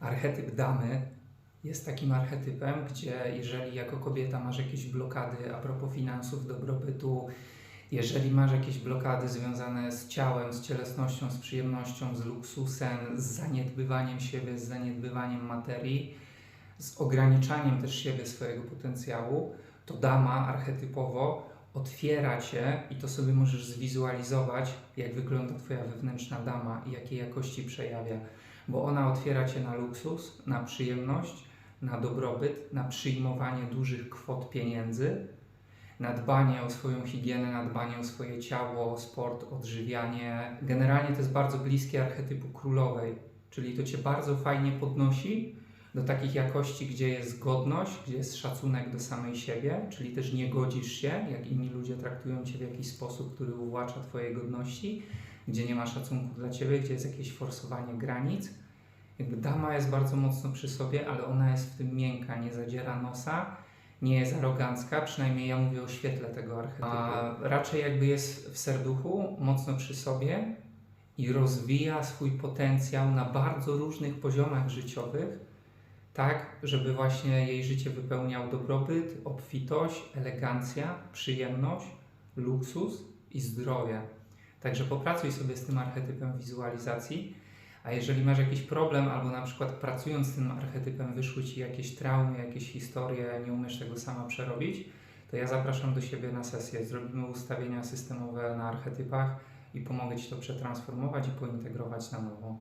Archetyp damy jest takim archetypem, gdzie jeżeli jako kobieta masz jakieś blokady a propos finansów, dobrobytu, jeżeli masz jakieś blokady związane z ciałem, z cielesnością, z przyjemnością, z luksusem, z zaniedbywaniem siebie, z zaniedbywaniem materii, z ograniczaniem też siebie, swojego potencjału, to dama archetypowo otwiera cię i to sobie możesz zwizualizować, jak wygląda Twoja wewnętrzna dama i jakiej jakości przejawia, bo ona otwiera cię na luksus, na przyjemność, na dobrobyt, na przyjmowanie dużych kwot pieniędzy, na dbanie o swoją higienę, na dbanie o swoje ciało, sport, odżywianie. Generalnie to jest bardzo bliskie archetypu królowej, czyli to cię bardzo fajnie podnosi do takich jakości, gdzie jest godność, gdzie jest szacunek do samej siebie, czyli też nie godzisz się, jak inni ludzie traktują cię w jakiś sposób, który uwłacza twojej godności, gdzie nie ma szacunku dla ciebie, gdzie jest jakieś forsowanie granic. Jakby dama jest bardzo mocno przy sobie, ale ona jest w tym miękka, nie zadziera nosa, nie jest arogancka, przynajmniej ja mówię o świetle tego archetypu. A raczej jakby jest w serduchu, mocno przy sobie i rozwija swój potencjał na bardzo różnych poziomach życiowych, tak, żeby właśnie jej życie wypełniał dobrobyt, obfitość, elegancja, przyjemność, luksus i zdrowie. Także popracuj sobie z tym archetypem wizualizacji. A jeżeli masz jakiś problem, albo na przykład pracując z tym archetypem wyszły ci jakieś traumy, jakieś historie, nie umiesz tego sama przerobić, to ja zapraszam do siebie na sesję. Zrobimy ustawienia systemowe na archetypach i pomogę ci to przetransformować i pointegrować na nowo.